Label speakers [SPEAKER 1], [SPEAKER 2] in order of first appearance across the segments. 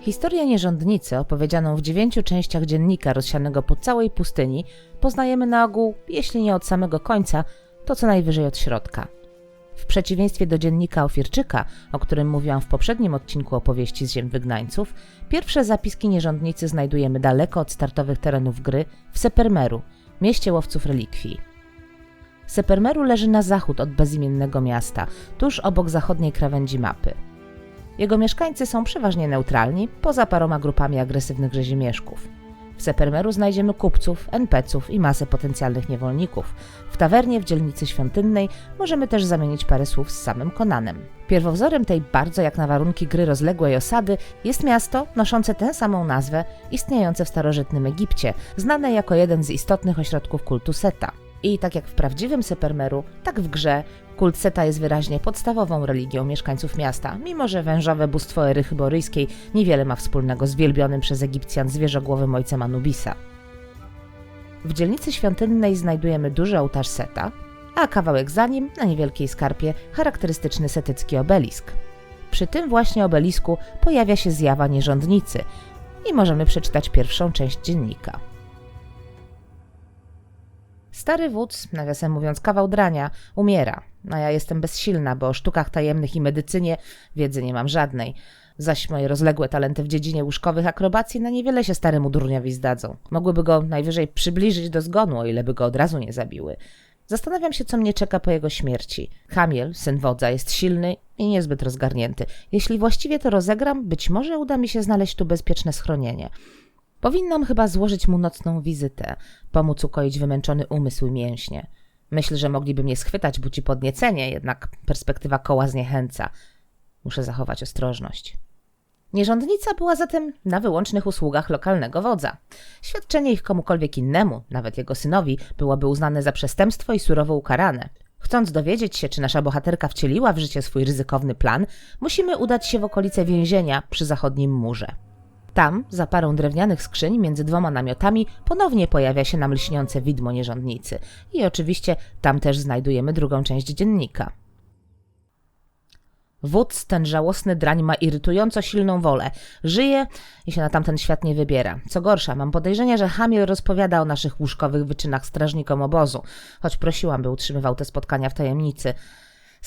[SPEAKER 1] Historię nierządnicy, opowiedzianą w dziewięciu częściach dziennika rozsianego po całej pustyni, poznajemy na ogół, jeśli nie od samego końca, to co najwyżej od środka. W przeciwieństwie do dziennika Ofirczyka, o którym mówiłam w poprzednim odcinku opowieści z Ziem Wygnańców, pierwsze zapiski nierządnicy znajdujemy daleko od startowych terenów gry, w Sepermeru, mieście łowców relikwii. Sepermeru leży na zachód od bezimiennego miasta, tuż obok zachodniej krawędzi mapy. Jego mieszkańcy są przeważnie neutralni, poza paroma grupami agresywnych rzezimieszków. W Sepermeru znajdziemy kupców, NPC-ów i masę potencjalnych niewolników. W tawernie w dzielnicy świątynnej możemy też zamienić parę słów z samym Konanem. Pierwowzorem tej bardzo jak na warunki gry rozległej osady jest miasto noszące tę samą nazwę, istniejące w starożytnym Egipcie, znane jako jeden z istotnych ośrodków kultu Seta. I tak jak w prawdziwym Sepermeru, tak w grze kult Seta jest wyraźnie podstawową religią mieszkańców miasta, mimo że wężowe bóstwo ery chyboryjskiej niewiele ma wspólnego z wielbionym przez Egipcjan zwierzogłowym ojcem Anubisa. W dzielnicy świątynnej znajdujemy duży ołtarz Seta, a kawałek za nim, na niewielkiej skarpie, charakterystyczny setycki obelisk. Przy tym właśnie obelisku pojawia się zjawa nierządnicy i możemy przeczytać pierwszą część dziennika. Stary wódz, nawiasem mówiąc kawał drania, umiera, a ja jestem bezsilna, bo o sztukach tajemnych i medycynie wiedzy nie mam żadnej. Zaś moje rozległe talenty w dziedzinie łóżkowych akrobacji na niewiele się staremu durniowi zdadzą. Mogłyby go najwyżej przybliżyć do zgonu, o ile by go od razu nie zabiły. Zastanawiam się, co mnie czeka po jego śmierci. Hamiel, syn wodza, jest silny i niezbyt rozgarnięty. Jeśli właściwie to rozegram, być może uda mi się znaleźć tu bezpieczne schronienie. Powinnam chyba złożyć mu nocną wizytę, pomóc ukoić wymęczony umysł i mięśnie. Myślę, że mogliby mnie schwytać buci podniecenie, jednak perspektywa koła zniechęca. Muszę zachować ostrożność. Nierządnica była zatem na wyłącznych usługach lokalnego wodza. Świadczenie ich komukolwiek innemu, nawet jego synowi, byłoby uznane za przestępstwo i surowo ukarane. Chcąc dowiedzieć się, czy nasza bohaterka wcieliła w życie swój ryzykowny plan, musimy udać się w okolice więzienia przy zachodnim murze. Tam, za parą drewnianych skrzyń między dwoma namiotami, ponownie pojawia się nam lśniące widmo nierządnicy. I oczywiście tam też znajdujemy drugą część dziennika. Wódz, ten żałosny drań, ma irytująco silną wolę. Żyje i się na tamten świat nie wybiera. Co gorsza, mam podejrzenia, że Hamiel rozpowiada o naszych łóżkowych wyczynach strażnikom obozu, choć prosiłam, by utrzymywał te spotkania w tajemnicy.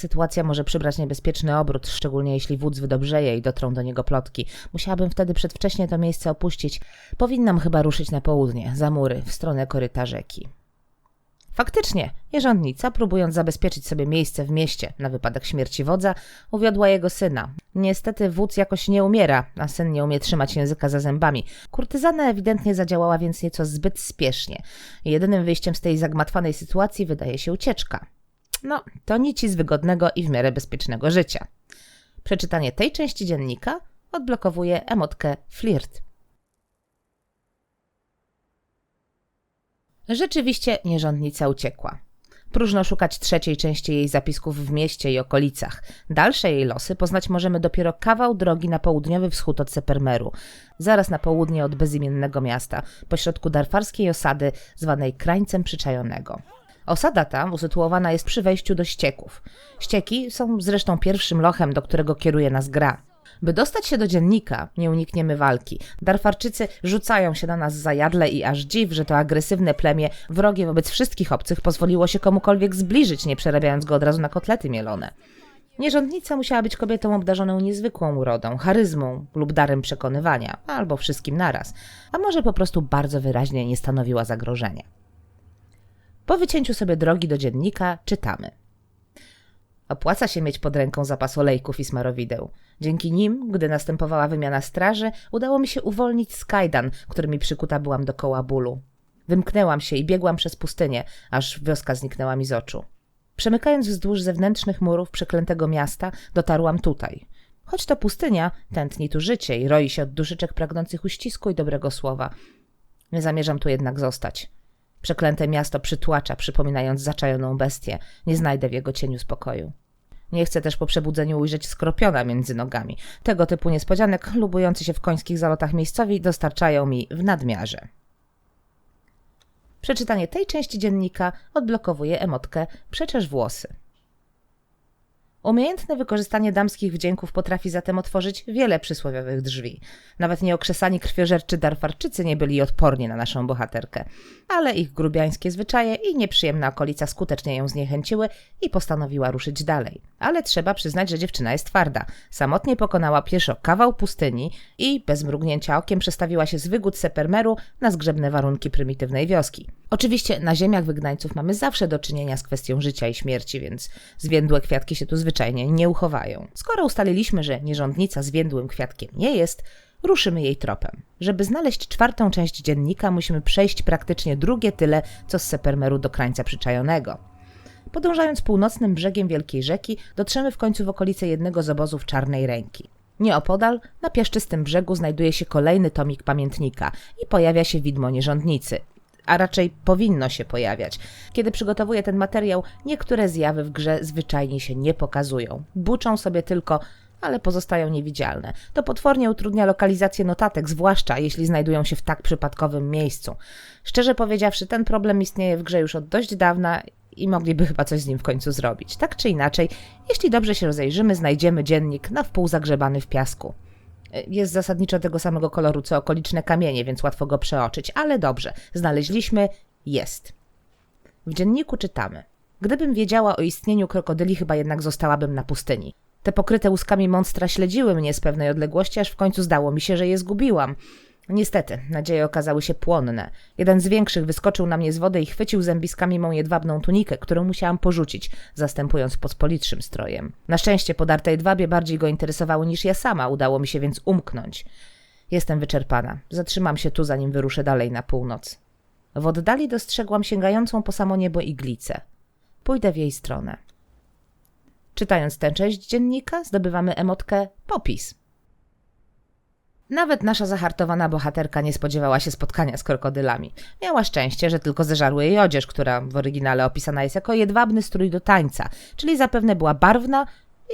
[SPEAKER 1] Sytuacja może przybrać niebezpieczny obrót, szczególnie jeśli wódz wydobrzeje i dotrą do niego plotki. Musiałabym wtedy przedwcześnie to miejsce opuścić. Powinnam chyba ruszyć na południe, za mury, w stronę koryta rzeki. Faktycznie, nierządnica, próbując zabezpieczyć sobie miejsce w mieście na wypadek śmierci wodza, uwiodła jego syna. Niestety wódz jakoś nie umiera, a syn nie umie trzymać języka za zębami. Kurtyzana ewidentnie zadziałała więc nieco zbyt spiesznie. Jedynym wyjściem z tej zagmatwanej sytuacji wydaje się ucieczka. No, to nici z wygodnego i w miarę bezpiecznego życia. Przeczytanie tej części dziennika odblokowuje emotkę flirt. Rzeczywiście nierządnica uciekła. Próżno szukać trzeciej części jej zapisków w mieście i okolicach. Dalsze jej losy poznać możemy dopiero kawał drogi na południowy wschód od Sepermeru, zaraz na południe od bezimiennego miasta, pośrodku darfarskiej osady zwanej Krańcem Przyczajonego. Osada ta usytuowana jest przy wejściu do ścieków. Ścieki są zresztą pierwszym lochem, do którego kieruje nas gra. By dostać się do dziennika, nie unikniemy walki. Darfarczycy rzucają się na nas zajadle i aż dziw, że to agresywne plemię, wrogie wobec wszystkich obcych, pozwoliło się komukolwiek zbliżyć, nie przerabiając go od razu na kotlety mielone. Nierządnica musiała być kobietą obdarzoną niezwykłą urodą, charyzmą lub darem przekonywania, albo wszystkim naraz, a może po prostu bardzo wyraźnie nie stanowiła zagrożenia. Po wycięciu sobie drogi do dziennika czytamy. Opłaca się mieć pod ręką zapas olejków i smarowideł. Dzięki nim, gdy następowała wymiana straży, udało mi się uwolnić skajdan, którymi przykuta byłam dokoła bólu. Wymknęłam się i biegłam przez pustynię, aż wioska zniknęła mi z oczu. Przemykając wzdłuż zewnętrznych murów przeklętego miasta, dotarłam tutaj. Choć to pustynia, tętni tu życie i roi się od duszyczek pragnących uścisku i dobrego słowa. Nie zamierzam tu jednak zostać. Przeklęte miasto przytłacza, przypominając zaczajoną bestię. Nie znajdę w jego cieniu spokoju. Nie chcę też po przebudzeniu ujrzeć skropiona między nogami. Tego typu niespodzianek, lubujący się w końskich zalotach miejscowi, dostarczają mi w nadmiarze. Przeczytanie tej części dziennika odblokowuje emotkę Przeczesz włosy. Umiejętne wykorzystanie damskich wdzięków potrafi zatem otworzyć wiele przysłowiowych drzwi. Nawet nieokrzesani krwiożerczy darfarczycy nie byli odporni na naszą bohaterkę, ale ich grubiańskie zwyczaje i nieprzyjemna okolica skutecznie ją zniechęciły i postanowiła ruszyć dalej. Ale trzeba przyznać, że dziewczyna jest twarda. Samotnie pokonała pieszo kawał pustyni i bez mrugnięcia okiem przestawiła się z wygód Sepermeru na zgrzebne warunki prymitywnej wioski. Oczywiście na ziemiach wygnańców mamy zawsze do czynienia z kwestią życia i śmierci, więc zwiędłe kwiatki się tu zwyczajnie nie uchowają. Skoro ustaliliśmy, że nierządnica zwiędłym kwiatkiem nie jest, ruszymy jej tropem. Żeby znaleźć czwartą część dziennika, musimy przejść praktycznie drugie tyle, co z Sepermeru do krańca przyczajonego. Podążając północnym brzegiem wielkiej rzeki, dotrzemy w końcu w okolice jednego z obozów Czarnej Ręki. Nieopodal, na piaszczystym brzegu, znajduje się kolejny tomik pamiętnika i pojawia się widmo nierządnicy a raczej powinno się pojawiać. Kiedy przygotowuję ten materiał, niektóre zjawy w grze zwyczajnie się nie pokazują. Buczą sobie tylko ale pozostają niewidzialne. To potwornie utrudnia lokalizację notatek, zwłaszcza jeśli znajdują się w tak przypadkowym miejscu. Szczerze powiedziawszy, ten problem istnieje w grze już od dość dawna i mogliby chyba coś z nim w końcu zrobić. Tak czy inaczej, jeśli dobrze się rozejrzymy, znajdziemy dziennik na wpół zagrzebany w piasku. Jest zasadniczo tego samego koloru co okoliczne kamienie, więc łatwo go przeoczyć, ale dobrze, znaleźliśmy, jest. W dzienniku czytamy. Gdybym wiedziała o istnieniu krokodyli, chyba jednak zostałabym na pustyni. Te pokryte łuskami monstra śledziły mnie z pewnej odległości, aż w końcu zdało mi się, że je zgubiłam. Niestety, nadzieje okazały się płonne. Jeden z większych wyskoczył na mnie z wody i chwycił zębiskami mą jedwabną tunikę, którą musiałam porzucić, zastępując pospolitszym strojem. Na szczęście podarte jedwabie bardziej go interesowały niż ja sama, udało mi się więc umknąć. Jestem wyczerpana. Zatrzymam się tu, zanim wyruszę dalej na północ. W oddali dostrzegłam sięgającą po samo niebo iglicę. Pójdę w jej stronę. Czytając tę część dziennika, zdobywamy emotkę popis. Nawet nasza zahartowana bohaterka nie spodziewała się spotkania z krokodylami. Miała szczęście, że tylko zeżarły jej odzież, która w oryginale opisana jest jako jedwabny strój do tańca, czyli zapewne była barwna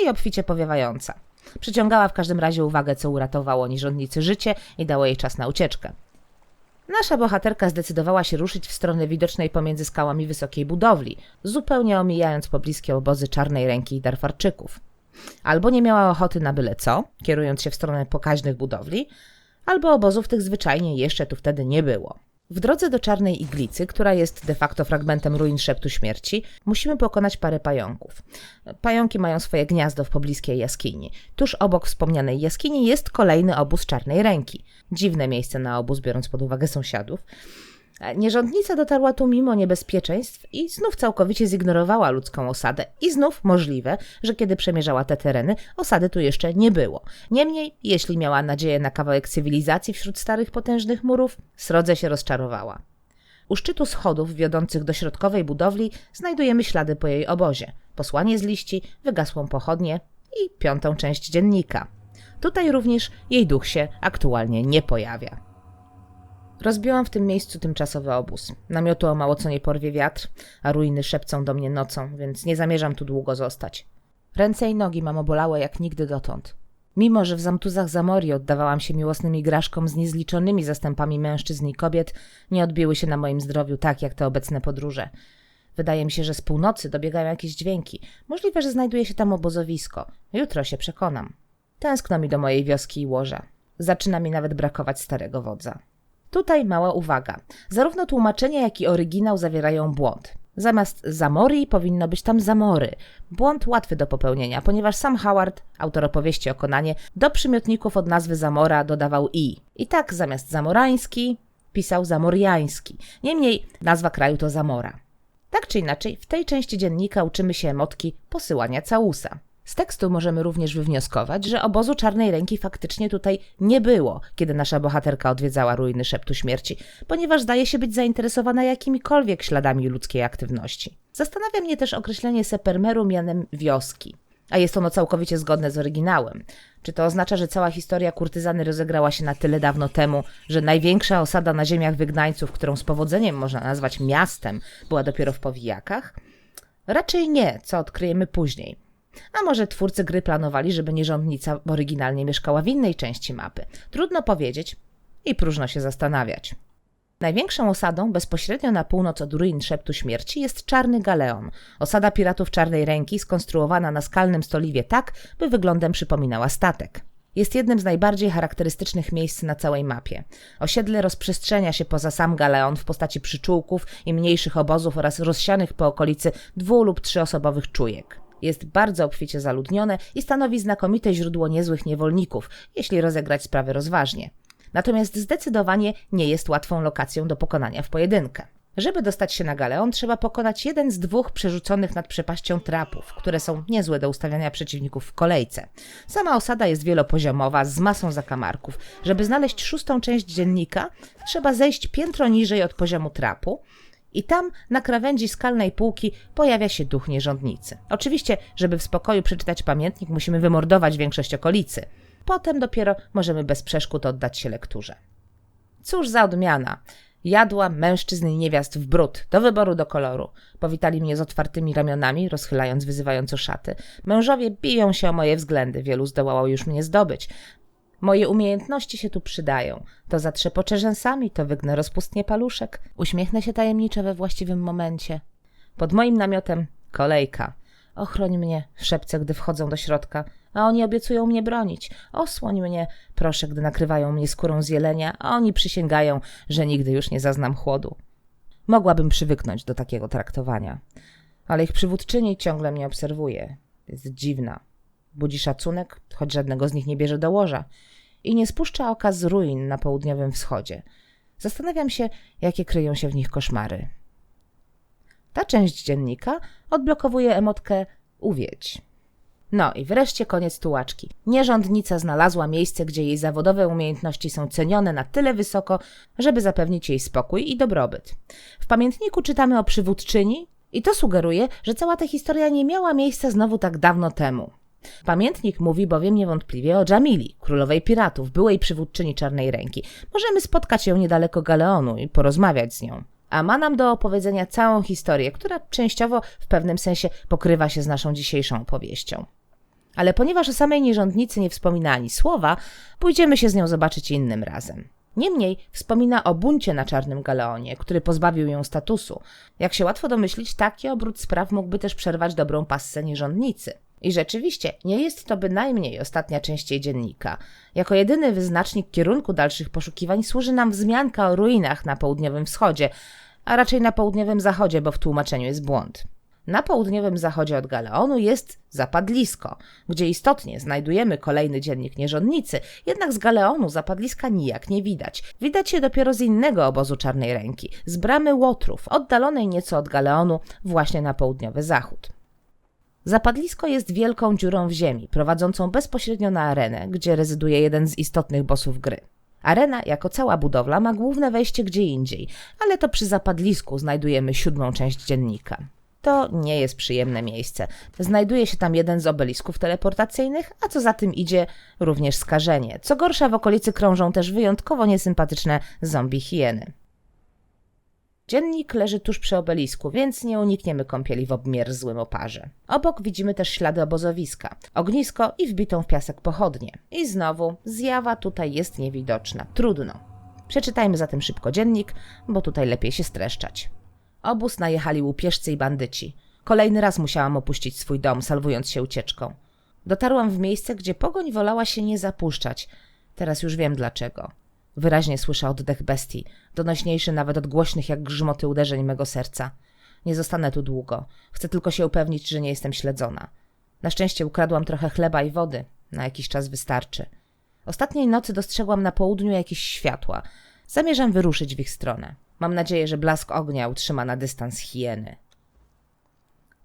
[SPEAKER 1] i obficie powiewająca. Przyciągała w każdym razie uwagę, co uratowało nierządnicy życie i dało jej czas na ucieczkę. Nasza bohaterka zdecydowała się ruszyć w stronę widocznej pomiędzy skałami wysokiej budowli, zupełnie omijając pobliskie obozy czarnej ręki i darfarczyków. Albo nie miała ochoty na byle co, kierując się w stronę pokaźnych budowli, albo obozów tych zwyczajnie jeszcze tu wtedy nie było. W drodze do Czarnej Iglicy, która jest de facto fragmentem ruin Szeptu Śmierci, musimy pokonać parę pająków. Pająki mają swoje gniazdo w pobliskiej jaskini. Tuż obok wspomnianej jaskini jest kolejny obóz Czarnej Ręki. Dziwne miejsce na obóz, biorąc pod uwagę sąsiadów. Nierządnica dotarła tu mimo niebezpieczeństw i znów całkowicie zignorowała ludzką osadę. I znów możliwe, że kiedy przemierzała te tereny, osady tu jeszcze nie było. Niemniej, jeśli miała nadzieję na kawałek cywilizacji wśród starych potężnych murów, srodze się rozczarowała. U szczytu schodów wiodących do środkowej budowli znajdujemy ślady po jej obozie, posłanie z liści, wygasłą pochodnię i piątą część dziennika. Tutaj również jej duch się aktualnie nie pojawia. Rozbiłam w tym miejscu tymczasowy obóz. Namiotu o mało co nie porwie wiatr, a ruiny szepcą do mnie nocą, więc nie zamierzam tu długo zostać. Ręce i nogi mam obolałe jak nigdy dotąd. Mimo, że w zamtuzach Zamori oddawałam się miłosnym igraszkom z niezliczonymi zastępami mężczyzn i kobiet, nie odbiły się na moim zdrowiu tak jak te obecne podróże. Wydaje mi się, że z północy dobiegają jakieś dźwięki. Możliwe, że znajduje się tam obozowisko. Jutro się przekonam. Tęskno mi do mojej wioski i łoża. Zaczyna mi nawet brakować starego wodza. Tutaj mała uwaga. Zarówno tłumaczenie, jak i oryginał zawierają błąd. Zamiast Zamori powinno być tam Zamory. Błąd łatwy do popełnienia, ponieważ sam Howard, autor opowieści o Konanie, do przymiotników od nazwy Zamora dodawał i. I tak zamiast zamorański pisał zamoriański. Niemniej nazwa kraju to Zamora. Tak czy inaczej, w tej części dziennika uczymy się emotki posyłania całusa. Z tekstu możemy również wywnioskować, że obozu Czarnej Ręki faktycznie tutaj nie było, kiedy nasza bohaterka odwiedzała ruiny Szeptu Śmierci, ponieważ zdaje się być zainteresowana jakimikolwiek śladami ludzkiej aktywności. Zastanawia mnie też określenie Sepermeru mianem wioski, a jest ono całkowicie zgodne z oryginałem. Czy to oznacza, że cała historia kurtyzany rozegrała się na tyle dawno temu, że największa osada na ziemiach wygnańców, którą z powodzeniem można nazwać miastem, była dopiero w powijakach? Raczej nie, co odkryjemy później. A może twórcy gry planowali, żeby nierządnica oryginalnie mieszkała w innej części mapy? Trudno powiedzieć i próżno się zastanawiać. Największą osadą bezpośrednio na północ od ruin Szeptu Śmierci jest Czarny Galeon, osada piratów Czarnej Ręki skonstruowana na skalnym stoliwie tak, by wyglądem przypominała statek. Jest jednym z najbardziej charakterystycznych miejsc na całej mapie. Osiedle rozprzestrzenia się poza sam Galeon w postaci przyczółków i mniejszych obozów oraz rozsianych po okolicy dwu- lub trzyosobowych czujek. Jest bardzo obficie zaludnione i stanowi znakomite źródło niezłych niewolników, jeśli rozegrać sprawę rozważnie. Natomiast zdecydowanie nie jest łatwą lokacją do pokonania w pojedynkę. Żeby dostać się na Galeon, trzeba pokonać jeden z dwóch przerzuconych nad przepaścią trapów, które są niezłe do ustawiania przeciwników w kolejce. Sama osada jest wielopoziomowa, z masą zakamarków. Żeby znaleźć szóstą część dziennika, trzeba zejść piętro niżej od poziomu trapu, i tam na krawędzi skalnej półki pojawia się duch nierządnicy. Oczywiście, żeby w spokoju przeczytać pamiętnik, musimy wymordować większość okolicy. Potem dopiero możemy bez przeszkód oddać się lekturze. Cóż za odmiana! Jadła mężczyzn i niewiast w brud, do wyboru do koloru. Powitali mnie z otwartymi ramionami, rozchylając wyzywająco szaty. Mężowie biją się o moje względy, wielu zdołało już mnie zdobyć. Moje umiejętności się tu przydają. To zatrzepoczę rzęsami, to wygnę rozpustnie paluszek. Uśmiechnę się tajemniczo we właściwym momencie. Pod moim namiotem kolejka. Ochroń mnie, szepcę, gdy wchodzą do środka, a oni obiecują mnie bronić. Osłoń mnie, proszę, gdy nakrywają mnie skórą z jelenia, a oni przysięgają, że nigdy już nie zaznam chłodu. Mogłabym przywyknąć do takiego traktowania, ale ich przywódczyni ciągle mnie obserwuje. Jest dziwna. Budzi szacunek, choć żadnego z nich nie bierze do łoża i nie spuszcza oka z ruin na południowym wschodzie. Zastanawiam się, jakie kryją się w nich koszmary. Ta część dziennika odblokowuje emotkę uwiedź. No i wreszcie koniec tułaczki. Nierządnica znalazła miejsce, gdzie jej zawodowe umiejętności są cenione na tyle wysoko, żeby zapewnić jej spokój i dobrobyt. W pamiętniku czytamy o przywódczyni i to sugeruje, że cała ta historia nie miała miejsca znowu tak dawno temu. Pamiętnik mówi bowiem niewątpliwie o Jamili, królowej piratów, byłej przywódczyni Czarnej Ręki. Możemy spotkać ją niedaleko Galeonu i porozmawiać z nią. A ma nam do opowiedzenia całą historię, która częściowo w pewnym sensie pokrywa się z naszą dzisiejszą opowieścią. Ale ponieważ o samej nierządnicy nie wspomina ani słowa, pójdziemy się z nią zobaczyć innym razem. Niemniej wspomina o buncie na Czarnym Galeonie, który pozbawił ją statusu. Jak się łatwo domyślić, taki obrót spraw mógłby też przerwać dobrą passę nierządnicy. I rzeczywiście, nie jest to bynajmniej ostatnia część jej dziennika. Jako jedyny wyznacznik kierunku dalszych poszukiwań służy nam wzmianka o ruinach na południowym wschodzie, a raczej na południowym zachodzie, bo w tłumaczeniu jest błąd. Na południowym zachodzie od Galeonu jest zapadlisko, gdzie istotnie znajdujemy kolejny dziennik nierządnicy, jednak z Galeonu zapadliska nijak nie widać. Widać je dopiero z innego obozu Czarnej Ręki, z bramy Łotrów, oddalonej nieco od Galeonu, właśnie na południowy zachód. Zapadlisko jest wielką dziurą w ziemi, prowadzącą bezpośrednio na arenę, gdzie rezyduje jeden z istotnych bossów gry. Arena, jako cała budowla, ma główne wejście gdzie indziej, ale to przy zapadlisku znajdujemy siódmą część dziennika. To nie jest przyjemne miejsce. Znajduje się tam jeden z obelisków teleportacyjnych, a co za tym idzie, również skażenie. Co gorsza, w okolicy krążą też wyjątkowo niesympatyczne zombie hieny. Dziennik leży tuż przy obelisku, więc nie unikniemy kąpieli w obmierzłym oparze. Obok widzimy też ślady obozowiska, ognisko i wbitą w piasek pochodnie. I znowu, zjawa tutaj jest niewidoczna. Trudno. Przeczytajmy zatem szybko dziennik, bo tutaj lepiej się streszczać. Obóz najechali łupieżcy i bandyci. Kolejny raz musiałam opuścić swój dom, salwując się ucieczką. Dotarłam w miejsce, gdzie pogoń wolała się nie zapuszczać. Teraz już wiem dlaczego. Wyraźnie słyszę oddech bestii, donośniejszy nawet od głośnych jak grzmoty uderzeń mego serca. Nie zostanę tu długo. Chcę tylko się upewnić, że nie jestem śledzona. Na szczęście ukradłam trochę chleba i wody. Na jakiś czas wystarczy. Ostatniej nocy dostrzegłam na południu jakieś światła. Zamierzam wyruszyć w ich stronę. Mam nadzieję, że blask ognia utrzyma na dystans hieny.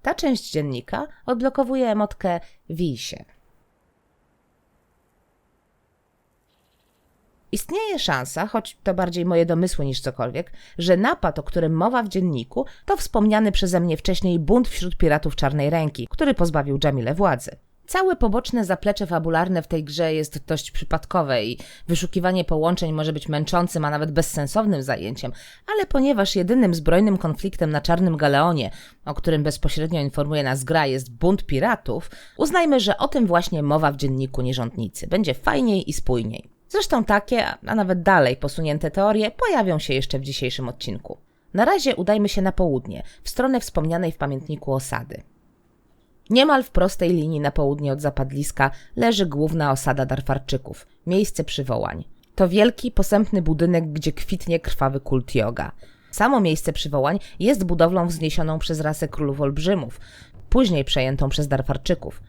[SPEAKER 1] Ta część dziennika odblokowuje emotkę Wij Istnieje szansa, choć to bardziej moje domysły niż cokolwiek, że napad, o którym mowa w dzienniku, to wspomniany przeze mnie wcześniej bunt wśród piratów Czarnej Ręki, który pozbawił Jamile władzy. Całe poboczne zaplecze fabularne w tej grze jest dość przypadkowe i wyszukiwanie połączeń może być męczącym, a nawet bezsensownym zajęciem, ale ponieważ jedynym zbrojnym konfliktem na Czarnym Galeonie, o którym bezpośrednio informuje nas gra, jest bunt piratów, uznajmy, że o tym właśnie mowa w dzienniku nierządnicy. Będzie fajniej i spójniej. Zresztą takie, a nawet dalej posunięte teorie pojawią się jeszcze w dzisiejszym odcinku. Na razie udajmy się na południe, w stronę wspomnianej w pamiętniku osady. Niemal w prostej linii na południe od zapadliska leży główna osada Darfarczyków, miejsce przywołań. To wielki, posępny budynek, gdzie kwitnie krwawy kult yoga. Samo miejsce przywołań jest budowlą wzniesioną przez rasę królów olbrzymów, później przejętą przez Darfarczyków.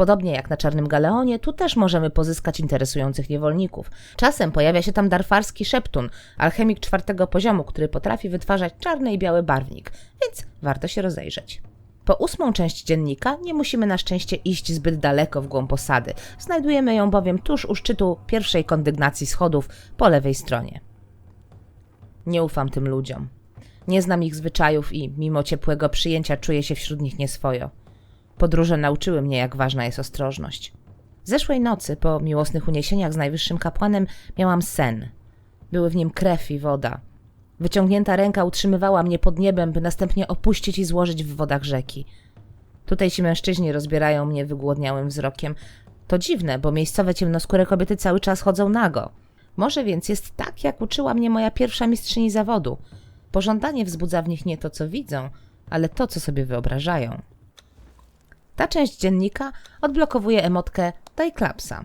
[SPEAKER 1] Podobnie jak na Czarnym Galeonie, tu też możemy pozyskać interesujących niewolników. Czasem pojawia się tam darfarski szeptun, alchemik czwartego poziomu, który potrafi wytwarzać czarny i biały barwnik, więc warto się rozejrzeć. Po ósmą część dziennika nie musimy na szczęście iść zbyt daleko w głąb osady. Znajdujemy ją bowiem tuż u szczytu pierwszej kondygnacji schodów po lewej stronie. Nie ufam tym ludziom. Nie znam ich zwyczajów i mimo ciepłego przyjęcia czuję się wśród nich nieswojo. Podróże nauczyły mnie, jak ważna jest ostrożność. Zeszłej nocy, po miłosnych uniesieniach z najwyższym kapłanem, miałam sen. Były w nim krew i woda. Wyciągnięta ręka utrzymywała mnie pod niebem, by następnie opuścić i złożyć w wodach rzeki. Tutaj ci mężczyźni rozbierają mnie wygłodniałym wzrokiem. To dziwne, bo miejscowe ciemnoskóre kobiety cały czas chodzą nago. Może więc jest tak, jak uczyła mnie moja pierwsza mistrzyni zawodu. Pożądanie wzbudza w nich nie to, co widzą, ale to, co sobie wyobrażają. Ta część dziennika odblokowuje emotkę Daj klapsa.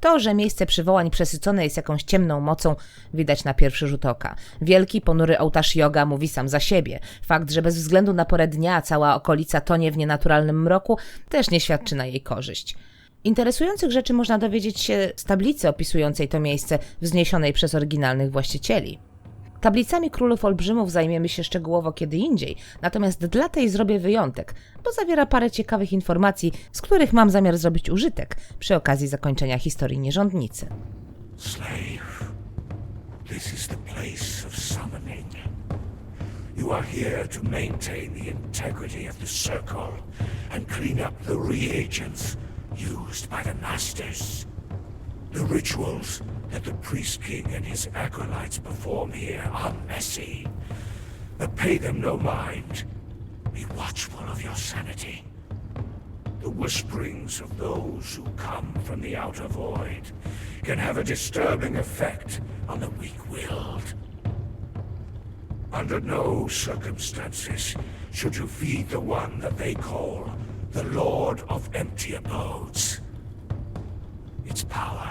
[SPEAKER 1] To, że miejsce przywołań przesycone jest jakąś ciemną mocą, widać na pierwszy rzut oka. Wielki, ponury ołtarz yoga mówi sam za siebie. Fakt, że bez względu na porę dnia cała okolica tonie w nienaturalnym mroku, też nie świadczy na jej korzyść. Interesujących rzeczy można dowiedzieć się z tablicy opisującej to miejsce, wzniesionej przez oryginalnych właścicieli. Tablicami królów olbrzymów zajmiemy się szczegółowo kiedy indziej, natomiast dla tej zrobię wyjątek, bo zawiera parę ciekawych informacji, z których mam zamiar zrobić użytek przy okazji zakończenia historii nierządnicy.
[SPEAKER 2] Slave, this is the place of summoning. You are here to maintain the integrity of the circle and clean up the reagents used by the masters. The rituals that the priest king and his acolytes perform here are messy, but pay them no mind. Be watchful of your sanity. The whisperings of those who come from the outer void can have a disturbing effect on the weak-willed. Under no circumstances should you feed the one that they call the Lord of Empty Abodes. Its power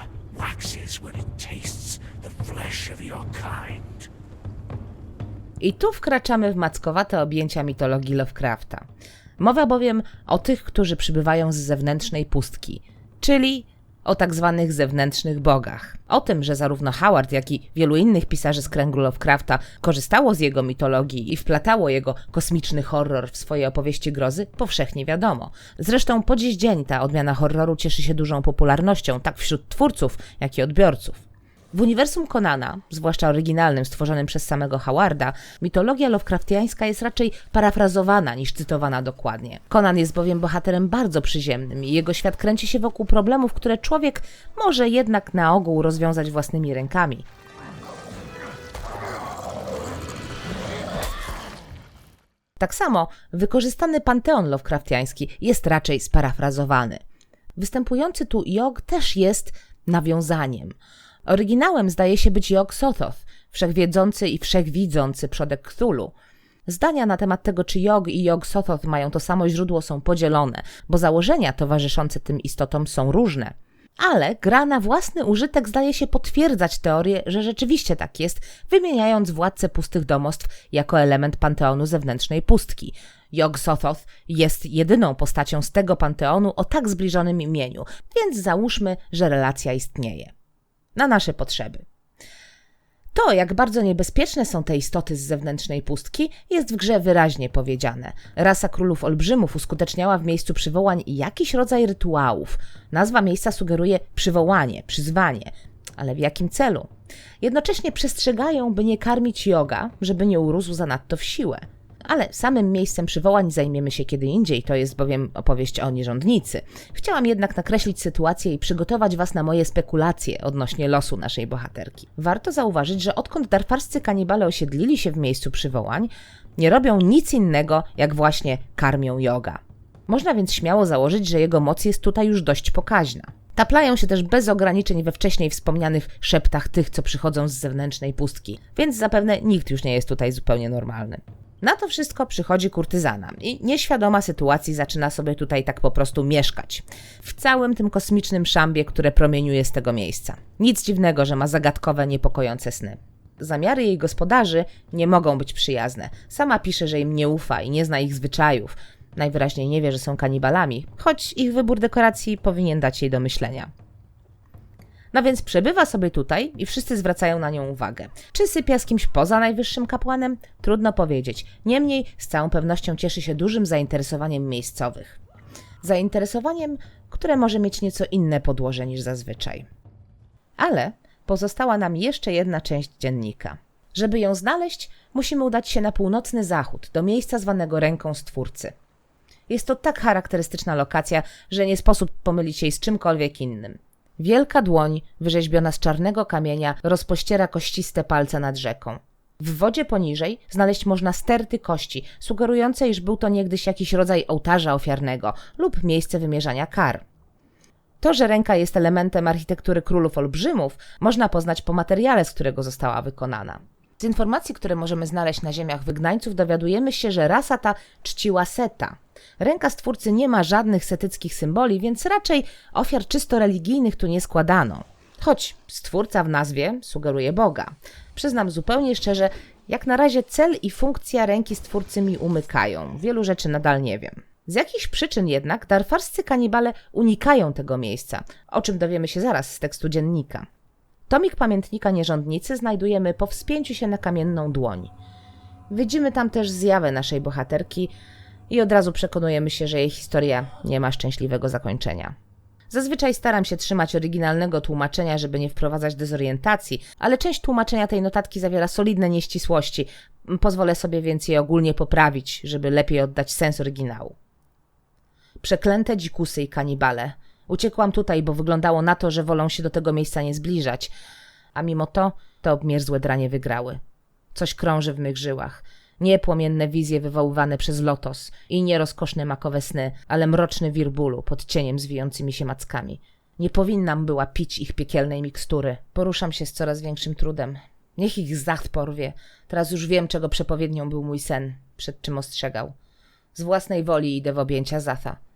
[SPEAKER 1] I tu wkraczamy w mackowate objęcia mitologii Lovecrafta. Mowa bowiem o tych, którzy przybywają z zewnętrznej pustki, czyli o tak zwanych zewnętrznych bogach. O tym, że zarówno Howard, jak i wielu innych pisarzy z kręgu Lovecrafta korzystało z jego mitologii i wplatało jego kosmiczny horror w swoje opowieści grozy, powszechnie wiadomo. Zresztą po dziś dzień ta odmiana horroru cieszy się dużą popularnością, tak wśród twórców, jak i odbiorców. W uniwersum Conana, zwłaszcza oryginalnym stworzonym przez samego Howarda, mitologia Lovecraftiańska jest raczej parafrazowana niż cytowana dokładnie. Conan jest bowiem bohaterem bardzo przyziemnym i jego świat kręci się wokół problemów, które człowiek może jednak na ogół rozwiązać własnymi rękami. Tak samo wykorzystany panteon Lovecraftiański jest raczej sparafrazowany. Występujący tu Jog też jest nawiązaniem. Oryginałem zdaje się być Jog Sothoth, wszechwiedzący i wszechwidzący przodek Cthulhu. Zdania na temat tego, czy Jog i Jog Sothoth mają to samo źródło, są podzielone, bo założenia towarzyszące tym istotom są różne. Ale gra na własny użytek zdaje się potwierdzać teorię, że rzeczywiście tak jest, wymieniając władcę pustych domostw jako element panteonu zewnętrznej pustki. Jog Sothoth jest jedyną postacią z tego panteonu o tak zbliżonym imieniu, więc załóżmy, że relacja istnieje na nasze potrzeby. To, jak bardzo niebezpieczne są te istoty z zewnętrznej pustki, jest w grze wyraźnie powiedziane. Rasa królów olbrzymów uskuteczniała w miejscu przywołań jakiś rodzaj rytuałów. Nazwa miejsca sugeruje przywołanie, przyzwanie, ale w jakim celu? Jednocześnie przestrzegają, by nie karmić joga, żeby nie urósł zanadto w siłę. Ale samym miejscem przywołań zajmiemy się kiedy indziej, to jest bowiem opowieść o nierządnicy. Chciałam jednak nakreślić sytuację i przygotować Was na moje spekulacje odnośnie losu naszej bohaterki. Warto zauważyć, że odkąd darfarscy kanibale osiedlili się w miejscu przywołań, nie robią nic innego, jak właśnie karmią joga. Można więc śmiało założyć, że jego moc jest tutaj już dość pokaźna. Taplają się też bez ograniczeń we wcześniej wspomnianych szeptach tych, co przychodzą z zewnętrznej pustki, więc zapewne nikt już nie jest tutaj zupełnie normalny. Na to wszystko przychodzi kurtyzana i nieświadoma sytuacji zaczyna sobie tutaj tak po prostu mieszkać. W całym tym kosmicznym szambie, które promieniuje z tego miejsca. Nic dziwnego, że ma zagadkowe, niepokojące sny. Zamiary jej gospodarzy nie mogą być przyjazne. Sama pisze, że im nie ufa i nie zna ich zwyczajów. Najwyraźniej nie wie, że są kanibalami, choć ich wybór dekoracji powinien dać jej do myślenia. No więc przebywa sobie tutaj i wszyscy zwracają na nią uwagę. Czy sypia z kimś poza najwyższym kapłanem? Trudno powiedzieć. Niemniej z całą pewnością cieszy się dużym zainteresowaniem miejscowych. Zainteresowaniem, które może mieć nieco inne podłoże niż zazwyczaj. Ale pozostała nam jeszcze jedna część dziennika. Żeby ją znaleźć, musimy udać się na północny zachód, do miejsca zwanego ręką Stwórcy. Jest to tak charakterystyczna lokacja, że nie sposób pomylić jej z czymkolwiek innym. Wielka dłoń, wyrzeźbiona z czarnego kamienia, rozpościera kościste palce nad rzeką. W wodzie poniżej znaleźć można sterty kości, sugerujące, iż był to niegdyś jakiś rodzaj ołtarza ofiarnego lub miejsce wymierzania kar. To, że ręka jest elementem architektury królów olbrzymów, można poznać po materiale, z którego została wykonana. Z informacji, które możemy znaleźć na ziemiach wygnańców, dowiadujemy się, że rasa ta czciła Seta. Ręka stwórcy nie ma żadnych setyckich symboli, więc raczej ofiar czysto religijnych tu nie składano. Choć stwórca w nazwie sugeruje Boga. Przyznam zupełnie szczerze, jak na razie cel i funkcja ręki stwórcy mi umykają. Wielu rzeczy nadal nie wiem. Z jakichś przyczyn jednak darfarscy kanibale unikają tego miejsca, o czym dowiemy się zaraz z tekstu dziennika. Tomik pamiętnika nierządnicy znajdujemy po wspięciu się na kamienną dłoń. Widzimy tam też zjawę naszej bohaterki i od razu przekonujemy się, że jej historia nie ma szczęśliwego zakończenia. Zazwyczaj staram się trzymać oryginalnego tłumaczenia, żeby nie wprowadzać dezorientacji, ale część tłumaczenia tej notatki zawiera solidne nieścisłości. Pozwolę sobie więc je ogólnie poprawić, żeby lepiej oddać sens oryginału. Przeklęte dzikusy i kanibale. Uciekłam tutaj, bo wyglądało na to, że wolą się do tego miejsca nie zbliżać. A mimo to, te obmierzłe dranie wygrały. Coś krąży w mych żyłach. Nie płomienne wizje wywoływane przez lotos i nie rozkoszne makowe sny, ale mroczny wir bólu pod cieniem zwijącymi się mackami. Nie powinnam była pić ich piekielnej mikstury. Poruszam się z coraz większym trudem. Niech ich zacht porwie. Teraz już wiem, czego przepowiednią był mój sen, przed czym ostrzegał. Z własnej woli idę w objęcia Zatha.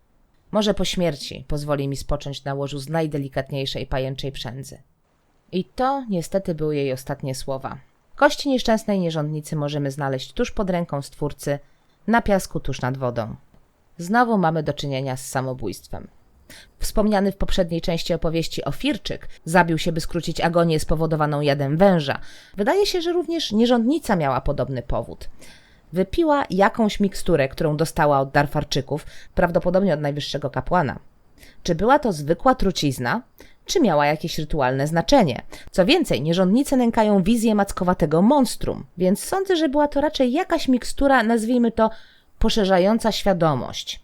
[SPEAKER 1] Może po śmierci pozwoli mi spocząć na łożu z najdelikatniejszej pajęczej przędzy. I to niestety były jej ostatnie słowa. Kości nieszczęsnej nierządnicy możemy znaleźć tuż pod ręką stwórcy, na piasku tuż nad wodą. Znowu mamy do czynienia z samobójstwem. Wspomniany w poprzedniej części opowieści Ofirczyk zabił się, by skrócić agonię spowodowaną jadem węża. Wydaje się, że również nierządnica miała podobny powód. Wypiła jakąś miksturę, którą dostała od Darfarczyków, prawdopodobnie od najwyższego kapłana. Czy była to zwykła trucizna, czy miała jakieś rytualne znaczenie? Co więcej, nierządnice nękają wizję mackowatego monstrum, więc sądzę, że była to raczej jakaś mikstura, nazwijmy to, poszerzająca świadomość.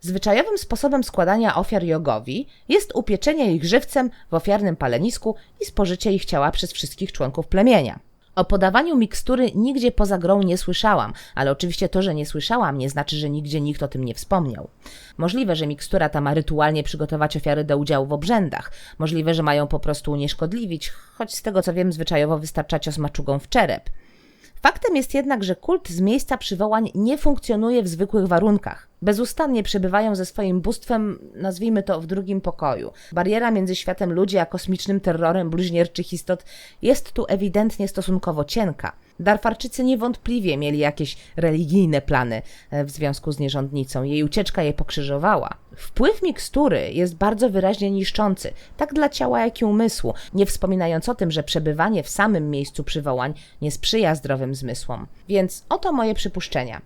[SPEAKER 1] Zwyczajowym sposobem składania ofiar jogowi jest upieczenie ich żywcem w ofiarnym palenisku i spożycie ich ciała przez wszystkich członków plemienia. O podawaniu mikstury nigdzie poza grą nie słyszałam, ale oczywiście to, że nie słyszałam, nie znaczy, że nigdzie nikt o tym nie wspomniał. Możliwe, że mikstura ta ma rytualnie przygotować ofiary do udziału w obrzędach. Możliwe, że mają po prostu unieszkodliwić, choć z tego co wiem, zwyczajowo wystarcza cios maczugą w czerep. Faktem jest jednak, że kult z miejsca przywołań nie funkcjonuje w zwykłych warunkach. Bezustannie przebywają ze swoim bóstwem, nazwijmy to, w drugim pokoju. Bariera między światem ludzi a kosmicznym terrorem bluźnierczych istot jest tu ewidentnie stosunkowo cienka. Darfarczycy niewątpliwie mieli jakieś religijne plany e, w związku z nierządnicą. Jej ucieczka je pokrzyżowała. Wpływ mikstury jest bardzo wyraźnie niszczący, tak dla ciała, jak i umysłu, nie wspominając o tym, że przebywanie w samym miejscu przywołań nie sprzyja zdrowym zmysłom. Więc oto moje przypuszczenia.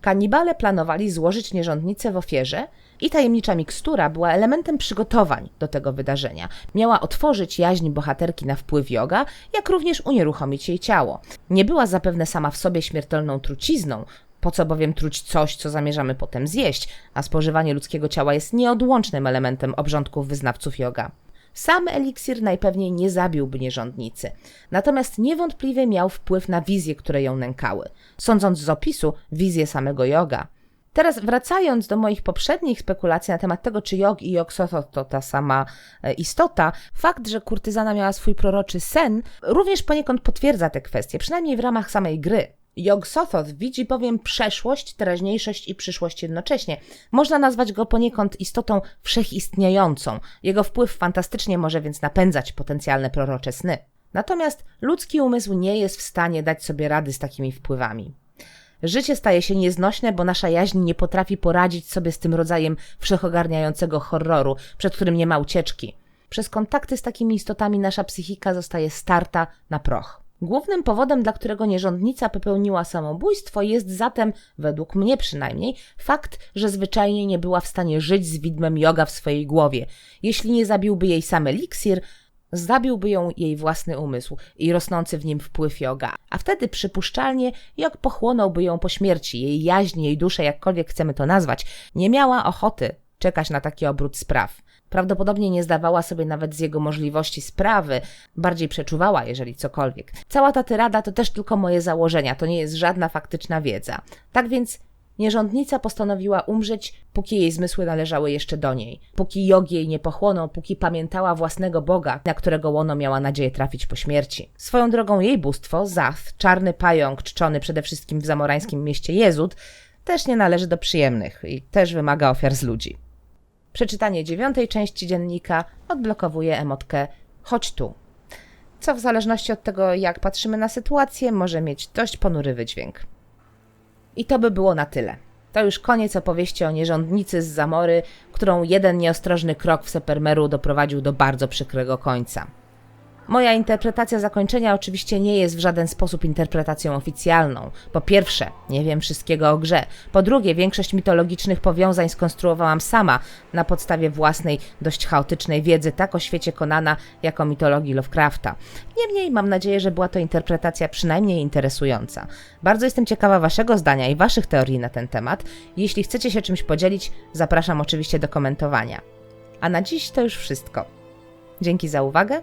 [SPEAKER 1] Kanibale planowali złożyć nierządnicę w ofierze i tajemnicza mikstura była elementem przygotowań do tego wydarzenia. Miała otworzyć jaźń bohaterki na wpływ joga, jak również unieruchomić jej ciało. Nie była zapewne sama w sobie śmiertelną trucizną, po co bowiem truć coś, co zamierzamy potem zjeść, a spożywanie ludzkiego ciała jest nieodłącznym elementem obrządków wyznawców yoga. Sam eliksir najpewniej nie zabiłby nierządnicy, natomiast niewątpliwie miał wpływ na wizje, które ją nękały. Sądząc z opisu, wizje samego yoga. Teraz wracając do moich poprzednich spekulacji na temat tego, czy Jog i Jog-Sothoth to ta sama e, istota, fakt, że kurtyzana miała swój proroczy sen, również poniekąd potwierdza te kwestie, przynajmniej w ramach samej gry. Jog-Sothoth widzi bowiem przeszłość, teraźniejszość i przyszłość jednocześnie. Można nazwać go poniekąd istotą wszechistniejącą. Jego wpływ fantastycznie może więc napędzać potencjalne prorocze sny. Natomiast ludzki umysł nie jest w stanie dać sobie rady z takimi wpływami. Życie staje się nieznośne, bo nasza jaźń nie potrafi poradzić sobie z tym rodzajem wszechogarniającego horroru, przed którym nie ma ucieczki. Przez kontakty z takimi istotami nasza psychika zostaje starta na proch. Głównym powodem, dla którego nierządnica popełniła samobójstwo, jest zatem, według mnie przynajmniej, fakt, że zwyczajnie nie była w stanie żyć z widmem joga w swojej głowie. Jeśli nie zabiłby jej sam eliksir, zabiłby ją jej własny umysł i rosnący w nim wpływ joga. A wtedy przypuszczalnie jog pochłonąłby ją po śmierci, jej jaźń, jej duszę, jakkolwiek chcemy to nazwać, nie miała ochoty czekać na taki obrót spraw. Prawdopodobnie nie zdawała sobie nawet z jego możliwości sprawy, bardziej przeczuwała, jeżeli cokolwiek. Cała ta tyrada to też tylko moje założenia, to nie jest żadna faktyczna wiedza. Tak więc nierządnica postanowiła umrzeć, póki jej zmysły należały jeszcze do niej, póki jogi jej nie pochłonął, póki pamiętała własnego Boga, na którego łono miała nadzieję trafić po śmierci. Swoją drogą jej bóstwo, Zath, czarny pająk czczony przede wszystkim w zamorańskim mieście Jezud, też nie należy do przyjemnych i też wymaga ofiar z ludzi. Przeczytanie dziewiątej części dziennika odblokowuje emotkę chodź tu, co w zależności od tego, jak patrzymy na sytuację, może mieć dość ponury wydźwięk. I to by było na tyle. To już koniec opowieści o nierządnicy z Zamory, którą jeden nieostrożny krok w Sepermeru doprowadził do bardzo przykrego końca. Moja interpretacja zakończenia oczywiście nie jest w żaden sposób interpretacją oficjalną. Po pierwsze, nie wiem wszystkiego o grze. Po drugie, większość mitologicznych powiązań skonstruowałam sama na podstawie własnej, dość chaotycznej wiedzy tak o świecie Konana, jak o mitologii Lovecrafta. Niemniej mam nadzieję, że była to interpretacja przynajmniej interesująca. Bardzo jestem ciekawa Waszego zdania i Waszych teorii na ten temat. Jeśli chcecie się czymś podzielić, zapraszam oczywiście do komentowania. A na dziś to już wszystko. Dzięki za uwagę